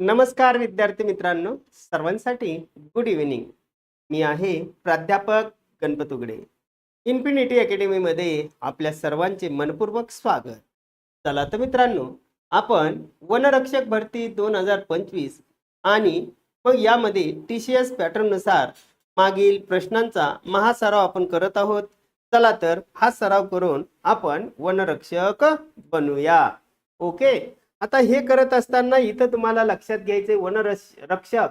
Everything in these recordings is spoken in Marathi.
नमस्कार विद्यार्थी मित्रांनो. सर्वांसाठी गुड इव्हिनिंग मी आहे प्राध्यापक गणपत उगडे. इन्फिनिटी अकॅडमीमध्ये आपल्या सर्वांचे मनपूर्वक स्वागत. चला तर मित्रांनो आपण वनरक्षक भरती दोन हजार पंचवीस आणि मग यामध्ये टी सी एस पॅटर्ननुसार मागील प्रश्नांचा महासराव आपण करत आहोत. चला तर हा सराव करून आपण वनरक्षक बनूया. ओके आता हे करत असताना इथं तुम्हाला लक्षात घ्यायचे वन रक्षक.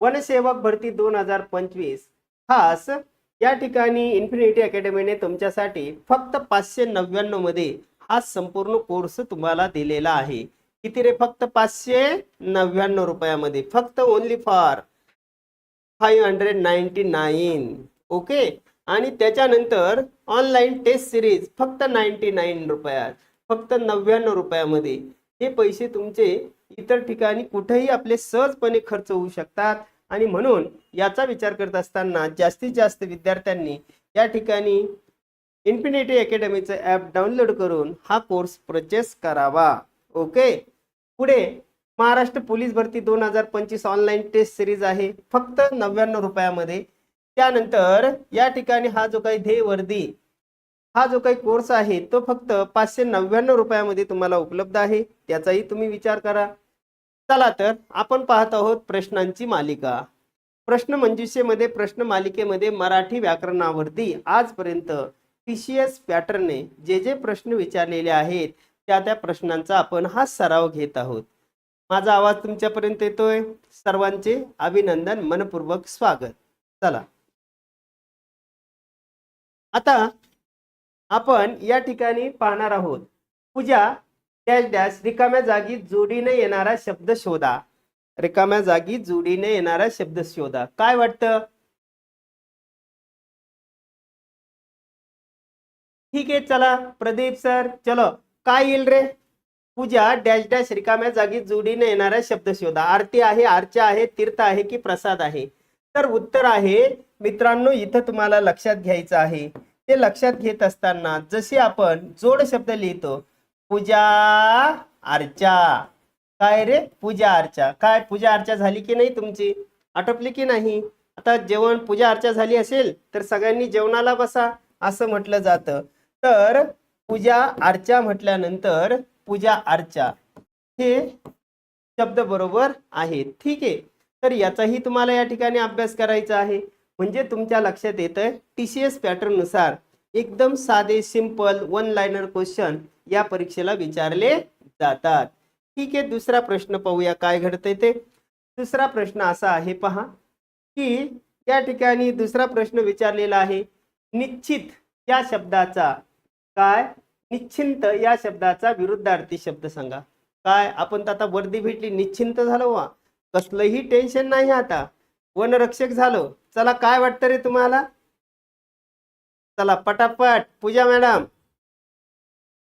वनसेवक भरती दोन हजार पंचवीस. खास या ठिकाणी इन्फिनिटी अकॅडमीने तुमच्यासाठी फक्त पाचशे नव्याण्णवमध्ये हा संपूर्ण कोर्स तुम्हाला दिलेला आहे. किती रे? फक्त पाचशे नव्याण्णव रुपयामध्ये. फक्त only for five hundred ninety nine okay आणि त्याच्यानंतर ऑनलाईन टेस्ट सिरीज फक्त नाईन्टी नाईन रुपयात. फक्त नव्याण्णव रुपयामध्ये. हे पैसे तुमचे इतर ठिकाणी कुठेही आपले सहजपणे खर्च होऊ शकतात. आणि म्हणून याचा विचार करत असताना जास्तीत जास्त विद्यार्थ्यांनी या ठिकाणी इन्फिनिटी अकॅडमीचं ॲप डाउनलोड करून हा कोर्स परचेस करावा. ओके पुढे महाराष्ट्र पोलीस भरती दोन हजार पंचवीस ऑनलाईन टेस्ट सिरीज आहे. फक्त नव्याण्णव रुपयामध्ये. त्यानंतर या ठिकाणी हा जो काही ध्येय वर्दी हा जो काही कोर्स आहे तो फक्त पाचशे नव्याण्णव रुपयामध्ये तुम्हाला उपलब्ध आहे. त्याचाही तुम्ही विचार करा. चला तर आपण पाहत आहोत प्रश्नांची मालिका. प्रश्न मंजुषेमध्ये प्रश्न मालिकेमध्ये मराठी व्याकरणावरती आजपर्यंत पी सी एस पॅटर्नने जे जे प्रश्न विचारलेले आहेत त्या त्या प्रश्नांचा आपण हा सराव घेत आहोत. माझा आवाज तुमच्यापर्यंत येतोय. सर्वांचे अभिनंदन मनपूर्वक स्वागत. चला. आता आपण या ठिकाणी पाहणार आहोत. पूजा डॅश डॅश रिकाम्या जागी जोडीने येणारा शब्द शोधा. रिकाम्या जागी जोडीने येणारा शब्द शोधा. काय वाटतं? ठीक आहे चला. प्रदीप सर चलो. काय येईल रे? पूजा डॅश डॅश रिकाम्या जागी जोडीने येणारा शब्द शोधा. आरती आहे अर्चा आहे तीर्थ आहे की प्रसाद आहे? तर उत्तर आहे मित्रांनो इथं तुम्हाला लक्षात घ्यायचं आहे. ते लक्षात घेत असताना जसे आपण जोड शब्द लिहितो पूजा अर्चा. काय रे? पूजा अर्चा. काय? पूजा अर्चा झाली की नाही तुमची? आटोपली की नाही? आता जेवण पूजा अर्चा झाली असेल तर सगळ्यांनी जेवणाला बसा असं म्हटलं जातं. तर पूजा अर्चा म्हटल्यानंतर पूजा अर्चा हे शब्द बरोबर आहे ठीक आहे. तर याचाही तुम्हाला या ठिकाणी अभ्यास करायचा आहे. म्हणजे तुमच्या लक्षात येतं टी सी एस पॅटर्ननुसार एकदम साधे सिंपल वन लायनर क्वेश्चन या परीक्षेला विचारले जातात. ठीक आहे दुसरा प्रश्न पाहूया काय घडतंय ते? दुसरा प्रश्न असा आहे पहा की या ठिकाणी दुसरा प्रश्न विचारलेला आहे निश्चित या शब्दाचा काय? निश्चिंत या शब्दाचा विरुद्धार्थी शब्द सांगा. काय? आपण तर आता वर्दी भेटली निश्चिंत झालो वा? कसलंही टेन्शन नाही आता. वनरक्षक झालो. चला काय वाटतं रे तुम्हाला? चला पटापट पूजा मॅडम.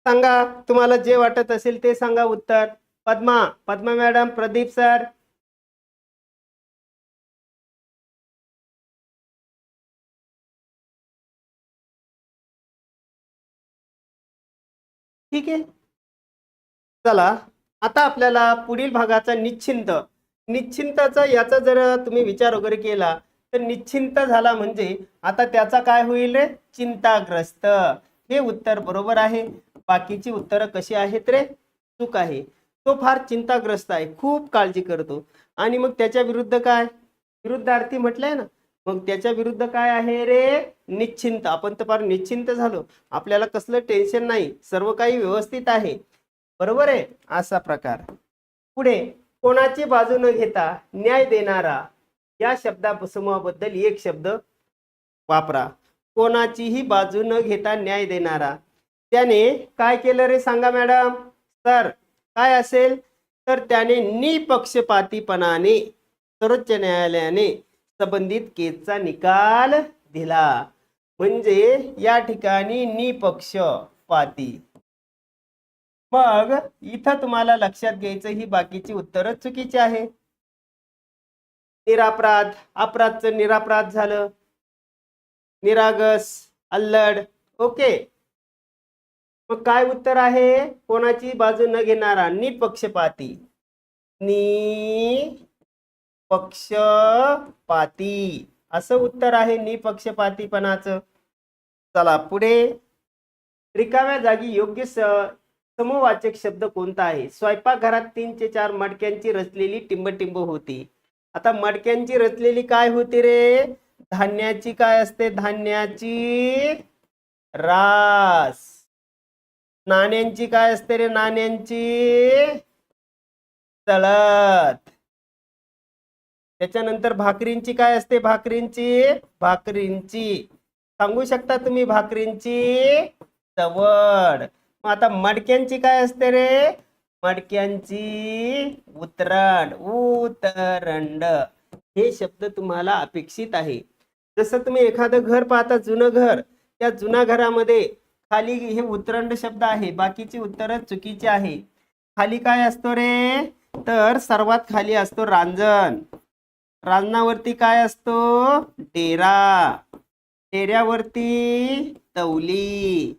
सांगा तुम्हाला जे वाटत असेल ते सांगा उत्तर. Padma Padma madam Pradeep sir. ठीक आहे. चला आता आपल्याला पुढील भागाचा निश्चिंत. निश्चिंताचा याचा जर तुम्ही विचार वगैरे केला तर निश्चिंत झाला म्हणजे आता त्याचा काय होईल रे? चिंताग्रस्त. हे उत्तर बरोबर आहे. बाकीची उत्तरं कशी आहेत रे? चूक आहे. तो फार चिंताग्रस्त आहे. खूप काळजी करतो. आणि मग त्याच्या विरुद्ध काय? विरुद्धार्थी म्हटलंय ना. मग त्याच्या विरुद्ध काय आहे रे? निश्चिंत. आपण तर फार निश्चिंत झालो. आपल्याला कसलं टेन्शन नाही. सर्व काही व्यवस्थित आहे. बरोबर आहे? असा प्रकार. पुढे कोणाची बाजू न घेता न्याय देणारा या शब्दासमूहाबद्दल एक शब्द वापरा. कोणाचीही बाजू न घेता न्याय देणारा. त्याने काय केलं रे सांगा मॅडम? तर काय असेल? तर त्याने निपक्षपातीपणाने सर्वोच्च न्यायालयाने संबंधित केसचा निकाल दिला. म्हणजे या ठिकाणी निपक्षपाती. मग इथं तुम्हाला लक्षात घ्यायचं ही बाकीची उत्तरं चुकीची आहे. निरापराध अपराधचं निरापराध झालं. निरागस अल्लड ओके. मग काय उत्तर आहे? कोणाची बाजू न घेणारा निपक्षपाती नि पक्षपाती. असं उत्तर आहे निपक्षपातीपणाचं चला पुढे. रिकाव्या जागी योग्य स समवाचक शब्द कोणता आहे? स्वयंपाकघरात तीन ते चार मडक्यांची रचलेली टिंब होती. आता मडक्यांची रचलेली काय होती रे? धान्याची काय असते? धान्याची रास. नाण्यांची काय असते रे नाण्यांची? तळत त्याच्यानंतर भाकरींची काय असते? भाकरींची? भाकरींची. सांगू शकता तुम्ही भाकरींची? चवड. मग आता मडक्यांची काय असते रे? मडक्यांची उतरंड उतरंड. हे शब्द तुम्हाला अपेक्षित आहे. जसं तुम्ही एखादं घर पाहता जुनं घर त्या जुन्या घरामध्ये खाली हे उतरंड शब्द आहे. बाकीची उत्तर चुकीची आहे. खाली काय असतो रे? तर सर्वात खाली असतो रांजण. रांजणावरती काय असतो? डेरा. डेऱ्यावरती तवली.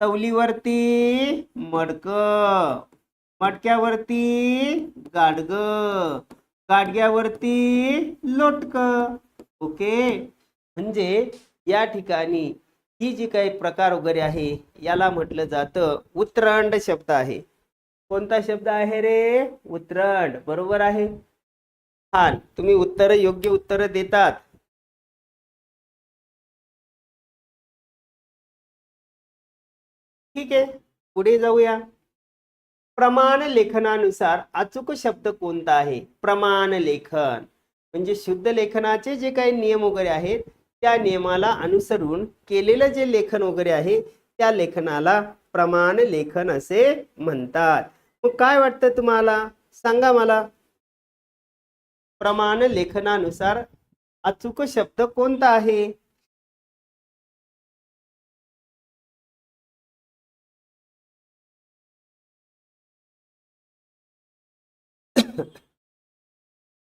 तवलीवरती मडक. मटक्यावरती गाडग गाडग्यावरती लोटक. ओके? म्हणजे या ठिकाणी ही जी काही प्रकार वगैरे आहे याला म्हटलं जातं उतरंड शब्द आहे. कोणता शब्द आहे रे? उतरंड बरोबर आहे? छान. तुम्ही उत्तर योग्य उत्तर देतात. ठीक आहे. पुढे जाऊया. प्रमाण लेखनानुसार अचूक शब्द कोणता आहे? प्रमाण लेखन. म्हणजे शुद्ध लेखनाचे जे काही नियम वगैरे आहेत त्या नियमाला अनुसरून केलेलं जे लेखन वगैरे आहे त्या लेखनाला प्रमाण लेखन असे म्हणतात. मग काय वाटतं तुम्हाला? सांगा मला. प्रमाण लेखनानुसार अचूक शब्द कोणता आहे?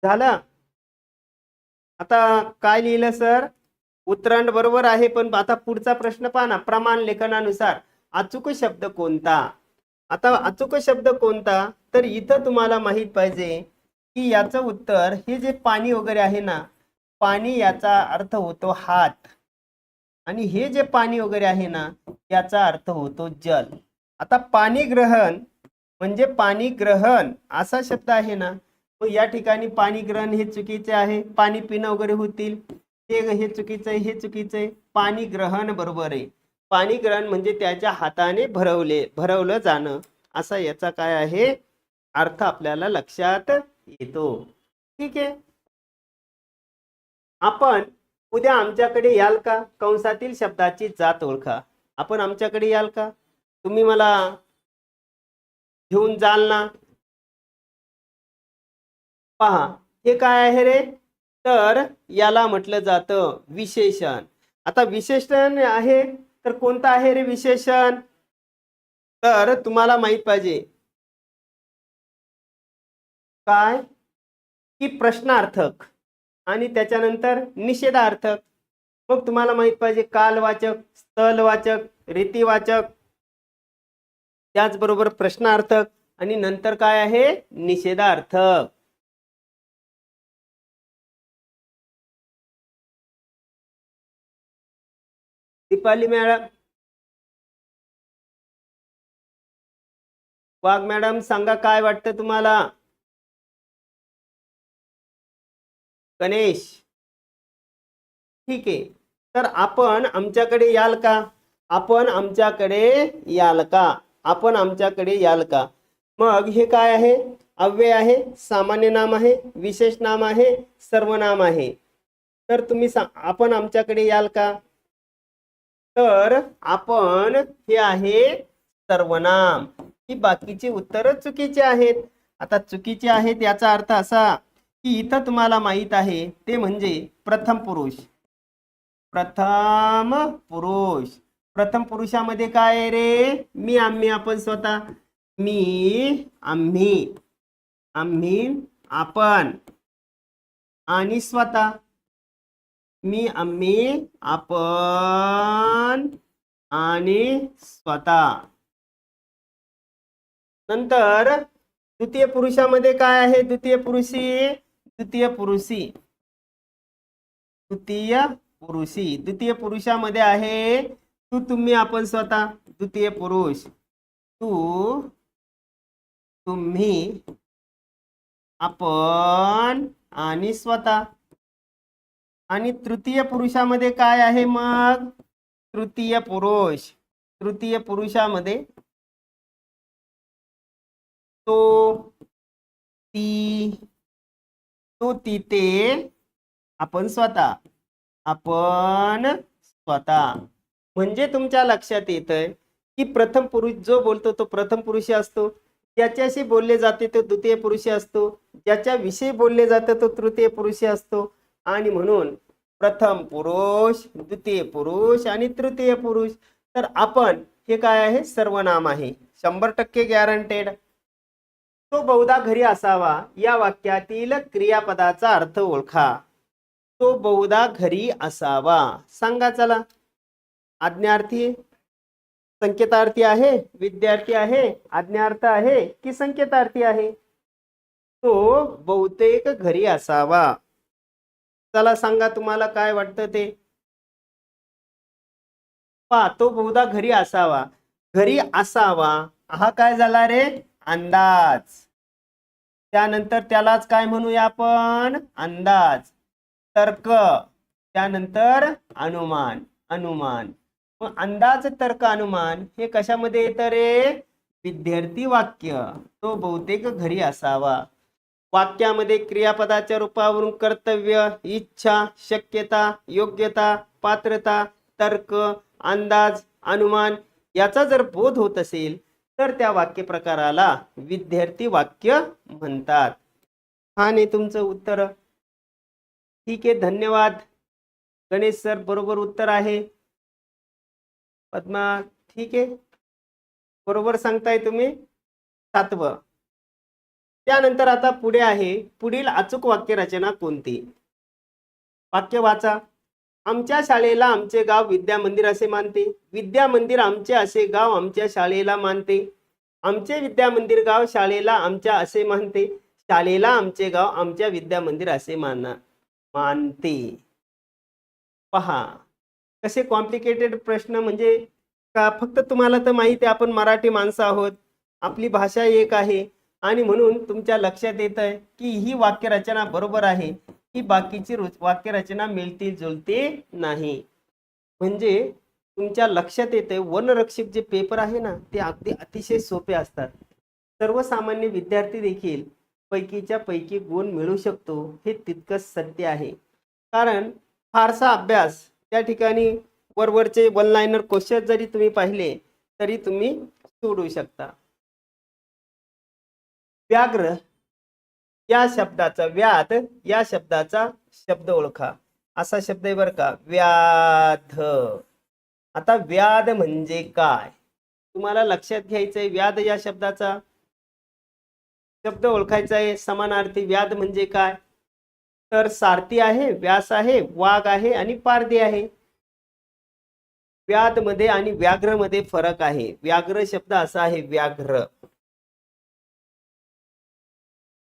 झालं. आता काय लिहिलं सर? उतरंड बरोबर आहे पण आता पुढचा प्रश्न पहा ना प्रमाण लेखनानुसार. अचूक शब्द कोणता? आता अचूक शब्द कोणता? तर इथं तुम्हाला माहीत पाहिजे की याचं उत्तर हे जे पाणी वगैरे आहे ना पाणी याचा अर्थ होतो हात. आणि हे जे पाणी वगैरे आहे ना याचा अर्थ होतो जल. आता पाणी ग्रहण म्हणजे पाणी ग्रहण असा शब्द आहे ना या ठिकाणी पाणी ग्रहण हे चुकीचे आहे. पाणी पिणं वगैरे होतील. ते हे चुकीचं आहे हे चुकीचं आहे. पाणी ग्रहण बरोबर आहे. पाणी ग्रहण म्हणजे त्याच्या हाताने भरवले भरवलं जाणं. असा याचा काय आहे? अर्थ आपल्याला लक्षात येतो. ठीक आहे? आपण उद्या आमच्याकडे याल का? कंसातील शब्दाची जात ओळखा. आपण आमच्याकडे याल का? तुम्ही मला घेऊन जाल ना? पहा हे काय आहे रे? तर याला म्हटलं जातं विशेषण. आता विशेषण आहे तर कोणतं आहे रे विशेषण? तर तुम्हाला माहीत पाहिजे. काय? की प्रश्नार्थक आणि त्याच्यानंतर निषेधार्थक. मग तुम्हाला माहीत पाहिजे कालवाचक स्थलवाचक रीतीवाचक. त्याचबरोबर प्रश्नार्थक आणि नंतर काय आहे? निषेधार्थक. दीपाली मॅडम. वाघ मॅडम सांगा काय वाटतं तुम्हाला? गणेश. ठीक आहे. तर आपण आमच्याकडे याल का? आपण आमच्याकडे याल का? आपण आमच्याकडे याल का? मग हे काय आहे? अव्यय आहे सामान्य नाम आहे विशेष नाम आहे सर्वनाम आहे. तर तुम्ही सा आपण आमच्याकडे याल का? तर आपण हे आहे सर्वनाम. ही बाकीची उत्तर चुकीची आहेत. आता चुकीचे आहेत याचा अर्थ असा की इथं तुम्हाला माहीत आहे ते म्हणजे प्रथम पुरुष. प्रथम पुरुष. प्रथम पुरुषामध्ये काय रे? मी आम्ही आपण स्वतः. मी आम्ही. आम्ही आपण. आणि स्वतः. मी आम्ही आपण आणि स्वतः. नंतर द्वितीय पुरुषामध्ये काय आहे? द्वितीय पुरुषी द्वितीय पुरुषी. द्वितीय पुरुषी. द्वितीय पुरुषामध्ये आहे तू तुम्ही आपण स्वतः. द्वितीय पुरुष. तू तुम्ही आपण आणि स्वतः. आणि तृतीय पुरुषामध्ये काय आहे मग? तृतीय पुरुष. तृतीय पुरुषामध्ये तो ती तो ती ते आपण स्वतः आपण स्वतः. म्हणजे तुमच्या लक्षात येतंय की प्रथम पुरुष जो बोलतो तो प्रथम पुरुषी असतो. ज्याच्याशी बोलले जाते तो द्वितीय पुरुषी असतो. ज्याच्याविषयी बोलले जाते तो तृतीय पुरुषी असतो. आणि म्हणून प्रथम पुरुष द्वितीय पुरुष आणि तृतीय पुरुष. तर आपण हे काय आहे? सर्वनाम आहे. शंभर टक्के गॅरंटेड तो बहुधा घरी असावा. या वाक्यातील क्रियापदाचा अर्थ ओळखा. तो बहुधा घरी असावा. सांगा चला. आज्ञार्थी संकेतार्थी आहे? विद्यार्थी आहे? आज्ञार्थ आहे? की संकेतार्थी आहे? तो बहुतेक घरी असावा. चला सांगा तुम्हाला काय वाटतं ते? पा तो बहुधा घरी असावा. घरी असावा. हा काय झाला रे? अंदाज. त्यानंतर त्यालाच काय म्हणूया आपण? अंदाज. तर्क. त्यानंतर अनुमान. अनुमान. मग अंदाज तर्क अनुमान हे कशामध्ये येतं रे? विद्यार्थी वाक्य. तो बहुतेक घरी असावा. वाक्यामध्ये क्रियापदाच्या रूपावरून कर्तव्य इच्छा शक्यता योग्यता पात्रता तर्क अंदाज अनुमान याचा जर बोध होत असेल तर त्या वाक्य प्रकाराला विद्यार्थी वाक्य म्हणतात. हा नाही तुमचं उत्तर? ठीक आहे धन्यवाद. गणेश सर बरोबर उत्तर आहे. पद्मा ठीक आहे. बरोबर सांगताय तुम्ही? सातवं. त्यानंतर आता पुढे आहे पुढील अचूक वाक्यरचना कोणती? वाक्य वाचा. आमच्या शाळेला आमचे गाव विद्या मंदिर असे मानते. विद्या मंदिर आमचे असे गाव आमच्या शाळेला मानते. आमचे विद्या मंदिर गाव शाळेला आमच्या असे मानते. शाळेला आमचे गाव आमच्या विद्या मंदिर असे माना मानते. पहा कसे कॉम्प्लिकेटेड प्रश्न म्हणजे का फक्त तुम्हाला तर माहिती आहे आपण मराठी माणसं आहोत. आपली भाषा एक आहे. आणि म्हणून तुमच्या लक्षात येत आहे की ही वाक्यरचना बरोबर आहे. ही बाकीची रुच वाक्यरचना मिळती जुळते नाही. म्हणजे तुमच्या लक्षात येते वनरक्षक जे पेपर आहे ना ते अगदी अतिशय सोपे असतात. सर्वसामान्य विद्यार्थी देखील पैकीच्या पैकी गुण मिळू शकतो हे तितकंच सत्य आहे. कारण फारसा अभ्यास त्या ठिकाणी वरवरचे वन लाईनर क्वेश्चन जरी तुम्ही पाहिले तरी तुम्ही सोडू शकता. व्याघ्र या शब्दाचा व्याध या शब्दाचा शब्द ओळखा. असा शब्द आहे बरं का व्याध. आता व्याध म्हणजे काय? तुम्हाला लक्षात घ्यायचंय व्याध या शब्दाचा? शब्द ओळखायचा आहे समानार्थी व्याध म्हणजे काय? तर सारथी आहे व्यास आहे वाघ आहे आणि पारधी आहे. व्याधमध्ये आणि व्याघ्रमध्ये फरक आहे. व्याघ्र शब्द असा आहे व्याघ्र.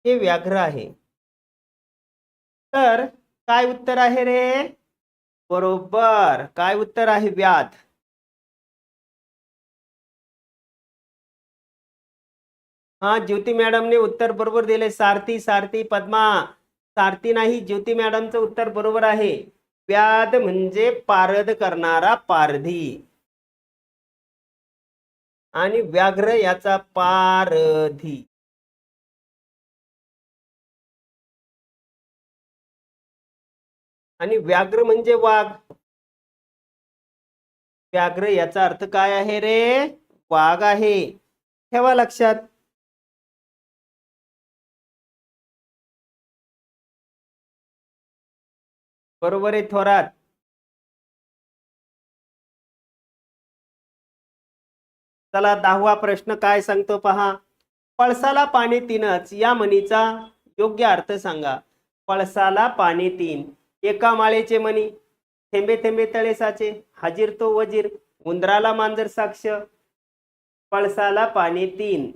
हे व्याघ्र आहे. तर काय उत्तर आहे रे? बरोबर. काय उत्तर आहे व्याध? हा ज्योती मॅडमने उत्तर बरोबर दिले. सारथी सारथी पद्मा. सारथी नाही ज्योती मॅडमचं उत्तर बरोबर आहे. व्याध म्हणजे पारद करणारा पारधी. आणि व्याघ्र याचा पारधी. आणि व्याघ्र म्हणजे वाघ. व्याघ्र याचा अर्थ काय आहे रे? वाघ आहे. ठेवा लक्षात. बरोबर आहे थोरात. चला दहावा प्रश्न काय सांगतो पहा. पळसाला पाणी तीनच या म्हणीचा योग्य अर्थ सांगा. पळसाला पाणी तीन. एका माळेचे मणी थेंबे थेंबे तळे साचे हजीर तो वजीर उंदराला मांजर साक्ष पळसाला पाणी तीन.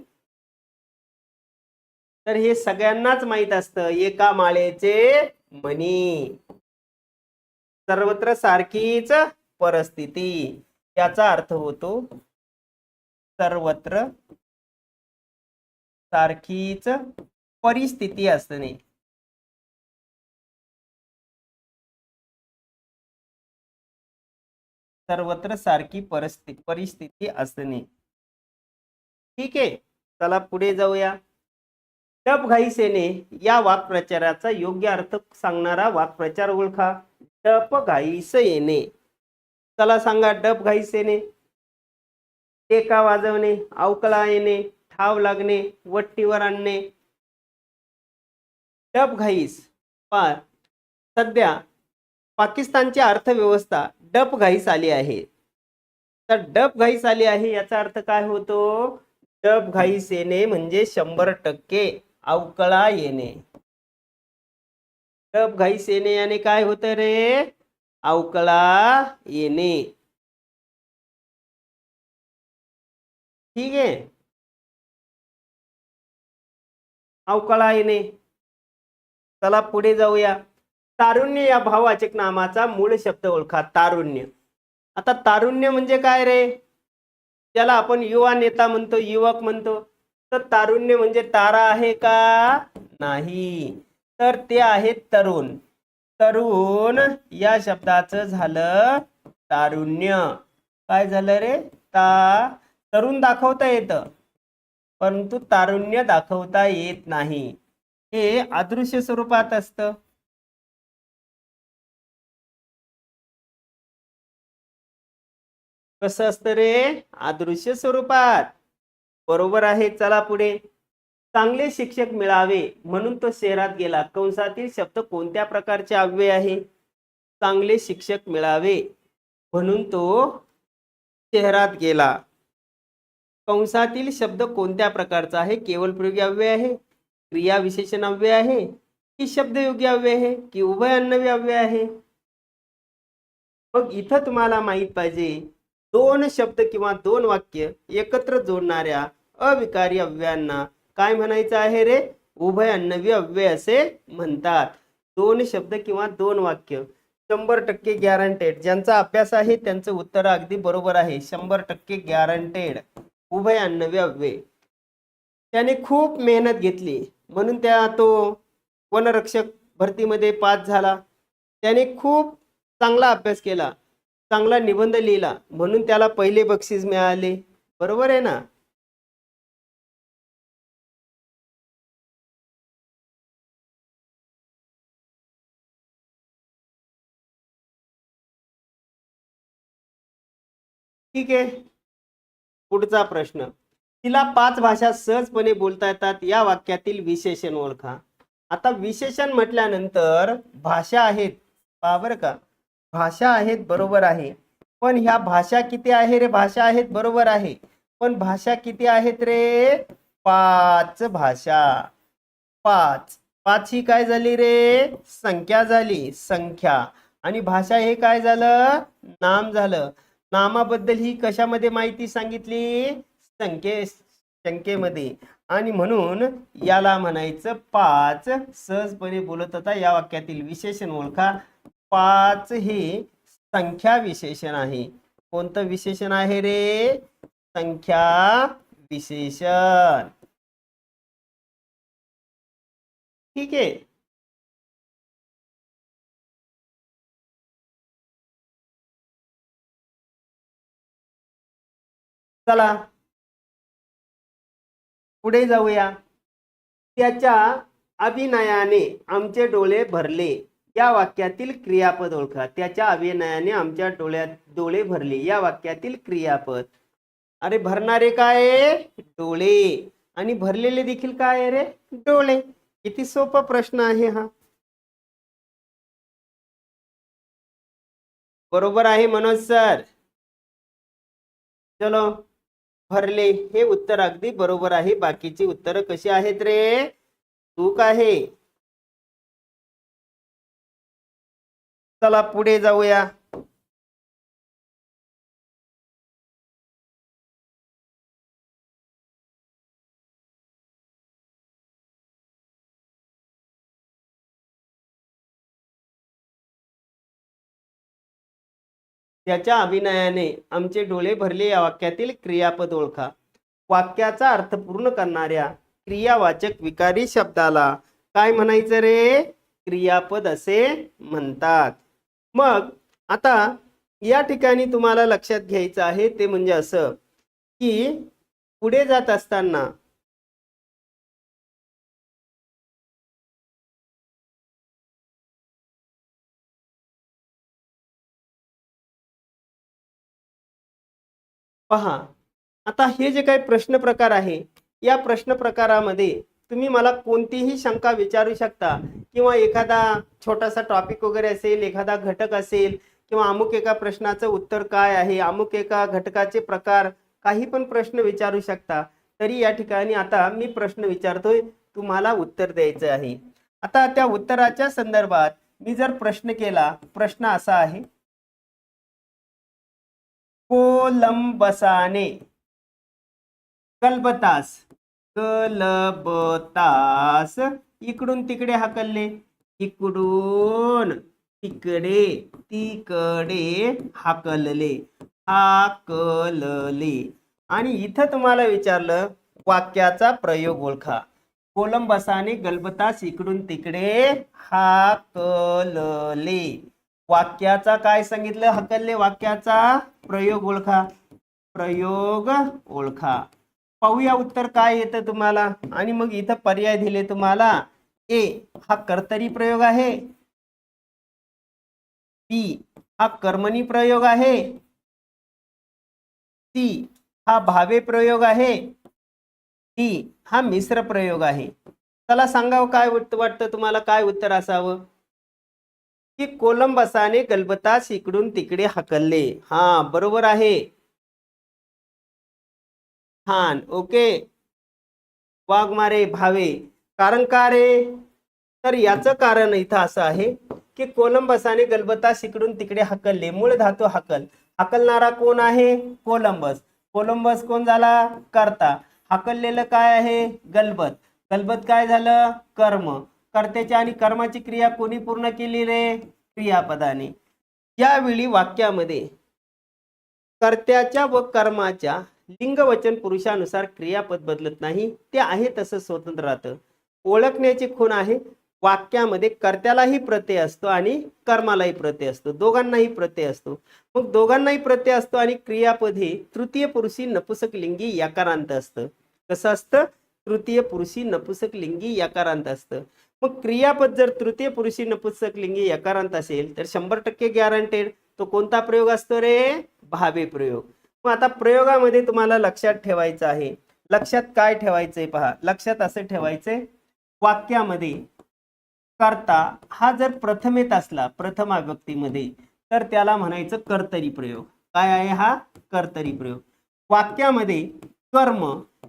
तर हे सगळ्यांनाच माहीत असतं एका माळेचे मणी. सर्वत्र सारखीच परिस्थिती. याचा अर्थ होतो सर्वत्र सारखीच परिस्थिती असणे. सर्वत्र सारखी परिस्थिती परिस्थिती असणे. ठीक आहे चला पुढे जाऊया. डबघाईसेने या वाक्प्रचाराचा योग्य अर्थ सांगणारा वाक्प्रचार ओळखा. डप घाईस येणे चला सांगा डप घाईसेने. येणे टेका वाजवणे अवकळा येणे ठाव लागणे वट्टीवर आणणे. डब घाईस पा सध्या पाकिस्तानची अर्थव्यवस्था डबघाईस आली आहे. तर डबघाईस आली आहे याचा अर्थ काय होतो? डब घाईस येणे म्हणजे शंभर टक्के अवकळा येणे. डब घाईस येणे याने काय होतं रे? अवकळा येणे. ठीक आहे? अवकळा येणे. चला पुढे जाऊया. तारुण्य या भाववाचक नामाचा मूळ शब्द ओळखा तारुण्य. आता तारुण्य म्हणजे काय रे? ज्याला आपण युवा नेता म्हणतो युवक म्हणतो. तर तारुण्य म्हणजे तारा आहे का? नाही. तर ते आहे तरुण. तरुण या शब्दाचं झालं तारुण्य. काय झालं रे? ता तरुण दाखवता येतं. परंतु तारुण्य दाखवता येत नाही. हे अदृश्य स्वरूपात असतं. कसं असतं रे? अदृश्य स्वरूपात. बरोबर आहे चला पुढे. चांगले शिक्षक मिळावे म्हणून तो शहरात गेला. कंसातील शब्द कोणत्या प्रकारचे अव्यय आहे? चांगले शिक्षक मिळावे म्हणून तो शहरात गेला. कंसातील शब्द कोणत्या प्रकारचा आहे? केवळ प्रयोगी अव्यय आहे? क्रिया विशेषण अव्यय आहे? की शब्दयोगी अव्यय आहे? की उभय अन्नव्य अव्यय आहे? मग इथं तुम्हाला माहीत पाहिजे दोन शब्द किंवा दोन वाक्य एकत्र जोडणाऱ्या अविकारी अव्ययांना काय म्हणायचं आहे रे? उभय अन्नवी अव्यय असे म्हणतात. दोन शब्द किंवा दोन वाक्य. शंभर टक्के गॅरंटेड ज्यांचा अभ्यास आहे त्यांचं उत्तर अगदी बरोबर आहे. शंभर टक्के गॅरंटेड उभय अन्नवी अव्यय. त्याने खूप मेहनत घेतली. म्हणून त्या तो वनरक्षक भरतीमध्ये पास झाला. त्याने खूप चांगला अभ्यास केला. चांगला निबंध लिहिला. म्हणून त्याला पहिले बक्षीस मिळाले. बरोबर आहे ना? ठीक आहे. पुढचा प्रश्न. तिला पाच भाषा सहजपणे बोलता येतात. या वाक्यातील विशेषण ओळखा. आता विशेषण म्हटल्यानंतर भाषा आहेत. पहा का. भाषा आहेत बरोबर आहे. पण ह्या भाषा किती आहे रे? भाषा आहेत बरोबर आहे. पण भाषा किती आहेत रे? पाच भाषा. पाच. पाच ही काय झाली रे? संख्या झाली संख्या. आणि भाषा हे काय झालं? नाम झालं. नामाबद्दल ही कशामध्ये माहिती सांगितली? संख्ये संख्येमध्ये आणि म्हणून याला म्हणायचं पाच. सहजपणे बोलत होता या वाक्यातील विशेषण ओळखा. पाच हे संख्या विशेषण आहे. कोणतं विशेषण आहे रे? संख्या विशेषण. ठीक आहे. चला. पुढे जाऊया. त्याच्या अभिनयाने आमचे डोळे भरले. या वाक्यातील क्रियापद ओळखा. त्याच्या अभिनयाने आमच्या डोळ्यात डोळे भरले. या वाक्यातील क्रियापद. अरे भरणारे काय? डोळे. आणि भरलेले देखील काय रे? डोळे. किती सोपा प्रश्न आहे हा. बरोबर आहे मनोज सर. चलो. भरले. हे उत्तर अगदी बरोबर आहे. बाकीची उत्तरं कशी आहेत रे? चूक आहे. चला पुढे जाऊया. त्याच्या अभिनयाने आमचे डोळे भरले या वाक्यातील क्रियापद ओळखा. वाक्याचा अर्थ पूर्ण करणाऱ्या क्रियावाचक विकारी शब्दाला काय म्हणायचं रे? क्रियापद असे म्हणतात. मग आता या ठिकाणी तुम्हाला लक्षात घ्यायचं आहे ते म्हणजे असं की पुढे जात असताना पहा आता हे जे काही प्रश्न प्रकार आहे या प्रश्न प्रकारामध्ये तुम्ही मला कोणतीही शंका विचारू शकता किंवा एखादा छोटासा टॉपिक वगैरे असेल एखादा घटक असेल किंवा अमुक एका प्रश्नाचं उत्तर काय आहे अमुक एका घटकाचे प्रकार काही पण प्रश्न विचारू शकता तरी या ठिकाणी आता मी प्रश्न विचारतोय तुम्हाला उत्तर द्यायचं आहे. आता त्या उत्तराच्या संदर्भात मी जर प्रश्न केला प्रश्न असा आहे. कोलंबसाने कल्बतास. कलबतास इकडून तिकडे हाकलले. इकडून तिकडे तिकडे हाकलले. हाकलले. आणि इथं तुम्हाला विचारलं वाक्याचा प्रयोग ओळखा. कोलंबसाने गलबतास इकडून तिकडे हाकलले. वाक्याचा काय सांगितलं? हकलले. वाक्याचा प्रयोग ओळखा. प्रयोग ओळखा. पाहूया उत्तर काय येतं तुम्हाला. आणि मग इथं पर्याय दिले तुम्हाला. ए हा कर्तरी प्रयोग आहे. बी हा कर्मणी प्रयोग आहे. सी हा भावे प्रयोग आहे. डी हा मिश्र प्रयोग आहे. चला सांगावं काय वाटतं तुम्हाला काय उत्तर असावं? की कोलंबसाने गलबतास इकडून तिकडे हकलले. हा बरोबर आहे. खान ओके. वाघमारे भावे. कारण का रे? तर याचं कारण इथं असं आहे की कोलंबसाने गलबता इकडून तिकडे हकलले. मूळ धातू हकल. हकलणारा कोण आहे? कोलंबस. कोलंबस कोण झाला? करता. हकललेलं काय आहे? गलबत. गलबत काय झालं? कर्म. कर्त्याची आणि कर्माची क्रिया कोणी पूर्ण केली रे? क्रियापदाने. यावेळी वाक्यामध्ये कर्त्याच्या व कर्माच्या लिंगवचन पुरुषानुसार क्रियापद बदलत नाही. ते आहे तसं स्वतंत्र राहतं. ओळखण्याची खूण आहे. वाक्यामध्ये कर्त्यालाही प्रत्यय असतो आणि कर्मालाही प्रत्यय असतो. दोघांनाही प्रत्यय असतो. मग दोघांनाही प्रत्यय असतो आणि क्रियापद हे तृतीय पुरुषी नपुसक लिंगी याकारांत असतं. कसं असतं? तृतीय पुरुषी नपुसक लिंगी याकारांत असतं. मग क्रियापद जर तृतीय पुरुषी नपुसक लिंगी यकारांत असेल तर शंभर टक्के गॅरंटेड तो कोणता प्रयोग असतो रे? भावे प्रयोग. मग आता प्रयोगामध्ये तुम्हाला लक्षात ठेवायचं आहे. लक्षात काय ठेवायचंय पहा. लक्षात असं ठेवायचंय वाक्यामध्ये करता हा जर प्रथमेत असला प्रथमा व्यक्तीमध्ये तर त्याला म्हणायचं कर्तरी प्रयोग. काय आहे हा? कर्तरी प्रयोग. वाक्यामध्ये कर्म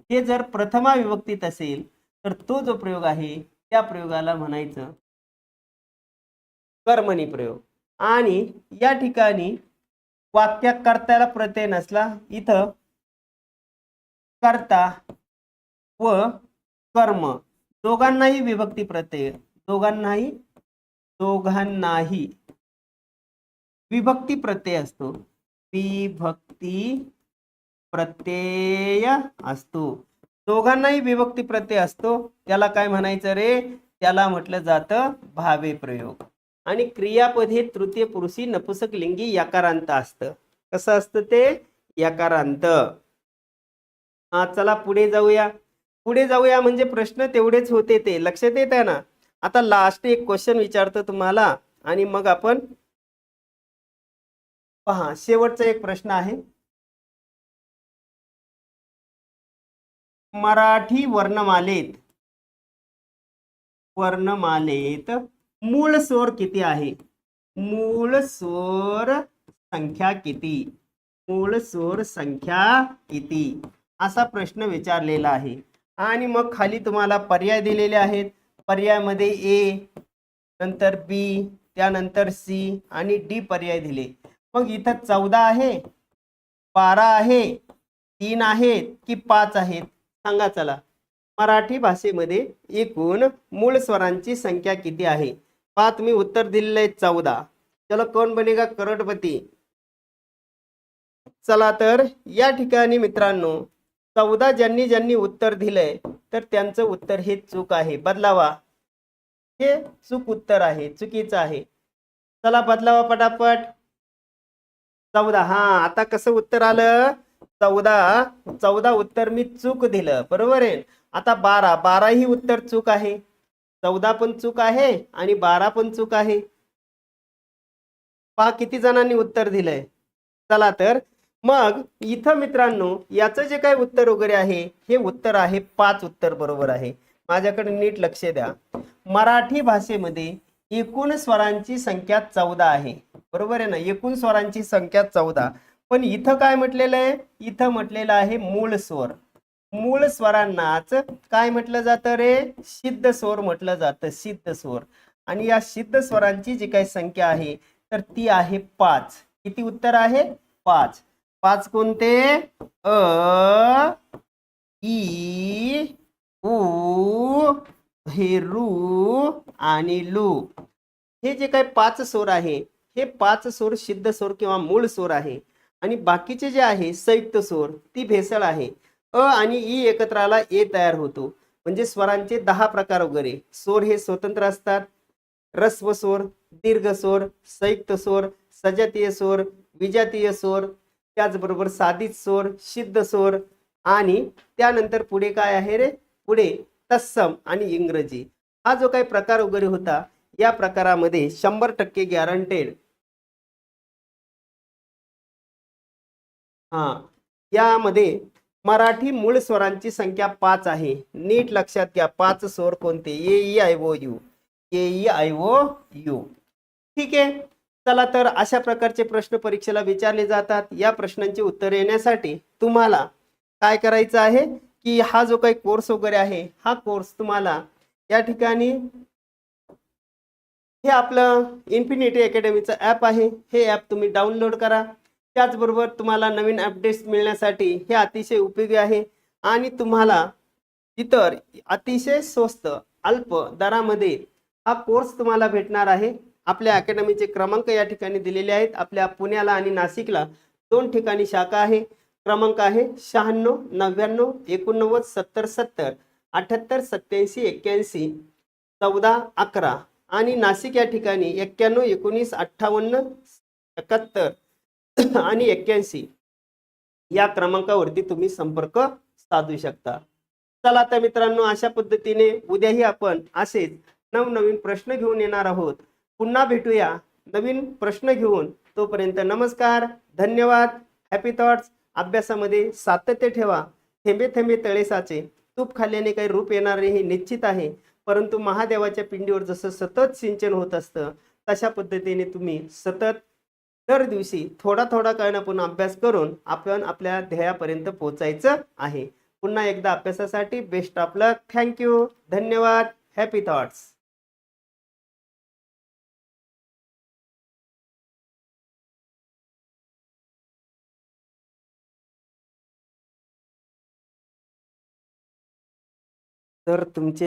हे जर प्रथमा विभक्तीत असेल तर तो जो प्रयोग आहे त्या प्रयोगाला म्हणायचं कर्मणी प्रयोग. आणि या ठिकाणी वाक्यात कर्त्याला प्रत्यय नसला इथं कर्ता व कर्म दोघांनाही विभक्ती प्रत्यय दोघांनाही दोघांनाही विभक्ती प्रत्यय असतो. विभक्ती प्रत्यय असतो. दोघांनाही विभक्ती प्रत्यय असतो. त्याला काय म्हणायचं रे? त्याला म्हटलं जातं भावे प्रयोग. आणि क्रियापद हे तृतीय पुरुषी नपुसक लिंगी याकारांत असतं. कसं असतं ते? याकारांत. हा चला पुढे जाऊया. पुढे जाऊया म्हणजे प्रश्न तेवढेच होते ते. लक्षात येत आहे ना? आता लास्ट एक क्वेश्चन विचारतो तुम्हाला आणि मग आपण पहा शेवटचा एक प्रश्न आहे. मराठी वर्णमालेत. वर्णमालेत. मूळ स्वर किती आहे? मूळ स्वर संख्या किती? मूळ स्वर संख्या किती? असा प्रश्न विचारलेला आहे. आणि मग खाली तुम्हाला पर्याय दिलेले आहेत. पर्यायामध्ये ए नंतर बी त्यानंतर सी आणि डी पर्याय दिले. मग इथं चौदा आहे बारा आहे तीन आहेत की पाच आहेत? सांगा चला. मराठी भाषेमध्ये एकूण मूळ स्वरांची संख्या किती आहे? पहा तुम्ही उत्तर दिलेलं आहे चौदा. चलो कोण बनेगा करोडपती? चला तर या ठिकाणी मित्रांनो चौदा ज्यांनी ज्यांनी उत्तर दिलंय तर त्यांचं उत्तर हे चूक आहे. बदलावा. हे चूक उत्तर आहे चुकीचं आहे. चला बदलावा पटापट. चौदा. हा आता कसं उत्तर आलं? चौदा. चौदा उत्तर मी चूक दिलं. बरोबर आहे. आता बारा. बारा ही उत्तर चूक आहे. चौदा पण चूक आहे आणि बारा पण चूक आहे. पहा किती जणांनी उत्तर दिलंय. चला तर मग इथं मित्रांनो याचं जे काही उत्तर वगैरे आहे हे उत्तर आहे पाच उत्तर बरोबर आहे. माझ्याकडे नीट लक्ष द्या. मराठी भाषेमध्ये एकूण स्वरांची संख्या चौदा आहे. बरोबर आहे ना? एकूण स्वरांची संख्या चौदा. पण इथं काय म्हटलेलं आहे? इथं म्हटलेलं आहे मूळ स्वर. मूळ स्वरांनाच काय म्हटलं जातं रे? सिद्ध स्वर म्हटलं जातं सिद्ध स्वर. आणि या सिद्ध स्वरांची जी काही संख्या आहे तर ती आहे पाच. किती उत्तर आहे? पाच. पाच कोणते? अ ई उ हे रू आणि लू. हे जे काही पाच स्वर आहे हे पाच स्वर सिद्ध स्वर किंवा मूळ स्वर आहे. आणि बाकीचे जे आहे संयुक्त स्वर ती भेसळ आहे. अ आणि ई एकत्र आला ए तयार होतो. म्हणजे स्वरांचे दहा प्रकार वगैरे. स्वर हे स्वतंत्र असतात. रस्व स्वर दीर्घ स्वर संयुक्त स्वर सजातीय स्वर विजातीय स्वर त्याचबरोबर साधित स्वर सिद्ध स्वर आणि त्यानंतर पुढे काय आहे रे? पुढे तत्सम आणि इंग्रजी. हा जो काही प्रकार वगैरे होता या प्रकारामध्ये शंभर टक्के गॅरंटेड हा. यामध्ये मराठी मूळ स्वरांची संख्या पाच आहे. नीट लक्षात घ्या पाच स्वर कोणते? A E I O U A E I O U ठीक आहे? चला तर अशा प्रकारचे प्रश्न परीक्षेला विचारले जातात. या प्रश्नांची उत्तरे येण्यासाठी तुम्हाला काय करायचं आहे? की हा जो काही कोर्स वगैरे आहे हा कोर्स तुम्हाला या ठिकाणी हे आपलं इन्फिनिटी अकॅडमीचं ॲप आहे. हे ॲप तुम्ही डाउनलोड करा. त्याचबरोबर तुम्हाला नवीन अपडेट्स मिळण्यासाठी हे अतिशय उपयोगी आहे. आणि तुम्हाला इतर अतिशय स्वस्त अल्प दरामध्ये हा कोर्स तुम्हाला भेटणार आहे. आपल्या अकॅडमीचे क्रमांक या ठिकाणी दिलेले आहेत. आपल्या पुण्याला आणि नाशिकला दोन ठिकाणी शाखा आहे. क्रमांक आहे शहाण्णव नव्याण्णव एकोणनव्वद सत्तर सत्तर अठ्याहत्तर सत्याऐंशी एक्क्याऐंशी चौदा अकरा आणि नाशिक या ठिकाणी एक्क्याण्णव एकोणीस अठ्ठावन्न एकाहत्तर. आणि एक्क्याऐंशी. या क्रमांकावरती तुम्ही संपर्क साधू शकता. चला आता मित्रांनो अशा पद्धतीने उद्याही आपण असेच नवनवीन प्रश्न घेऊन येणार आहोत. पुन्हा भेटूया नवीन प्रश्न घेऊन. तोपर्यंत नमस्कार धन्यवाद. हॅपी थॉट्स अभ्यासामध्ये सातत्य ठेवा. थेंबे थेंबे तळेसाचे तूप खाल्ल्याने काही रूप येणारे हे निश्चित आहे. परंतु महादेवाच्या पिंडीवर जसं सतत सिंचन होत असतं तशा पद्धतीने तुम्ही सतत दर दिवशी थोडा थोडा काय ना पुन्हा अभ्यास करून आपण आपल्या ध्येयापर्यंत पोहोचायचं आहे. पुन्हा एकदा अभ्यासासाठी best of luck thank you धन्यवाद. हॅपी थॉट्स तर तुमचे